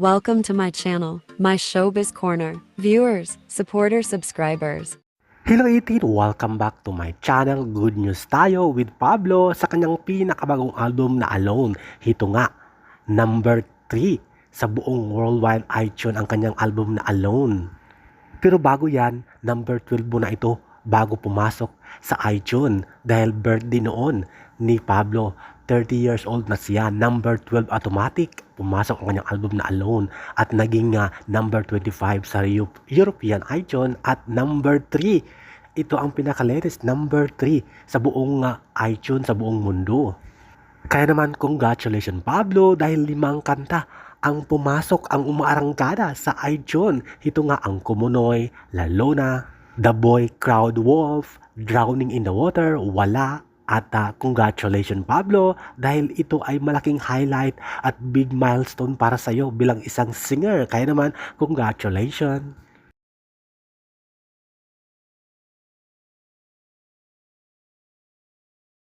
Welcome to my channel, my showbiz corner. Viewers, supporters, subscribers. Hello 18! Welcome back to my channel. Good news tayo with Pablo sa kanyang pinakabagong album na Alone. Ito nga, number 3 sa buong worldwide iTunes ang kanyang album na Alone. Pero bago yan, number 12 mo na ito bago pumasok sa iTunes dahil birthday noon ni Pablo. 30 years old na siya, number 12 automatic. Pumasok ang kanyang album na Alone at naging nga number 25 sa Eu- European iTunes at number 3. Ito ang pinaka-latest number 3 sa buong nga iTunes sa buong mundo. Kaya naman congratulations Pablo dahil limang kanta ang pumasok ang umaarangkada sa iTunes. Ito nga ang Kumunoy, La Luna, The Boy, Crowd Wolf, Drowning in the Water, Wala, at ah, congratulations Pablo dahil ito ay malaking highlight at big milestone para sa iyo bilang isang singer. Kaya naman congratulations.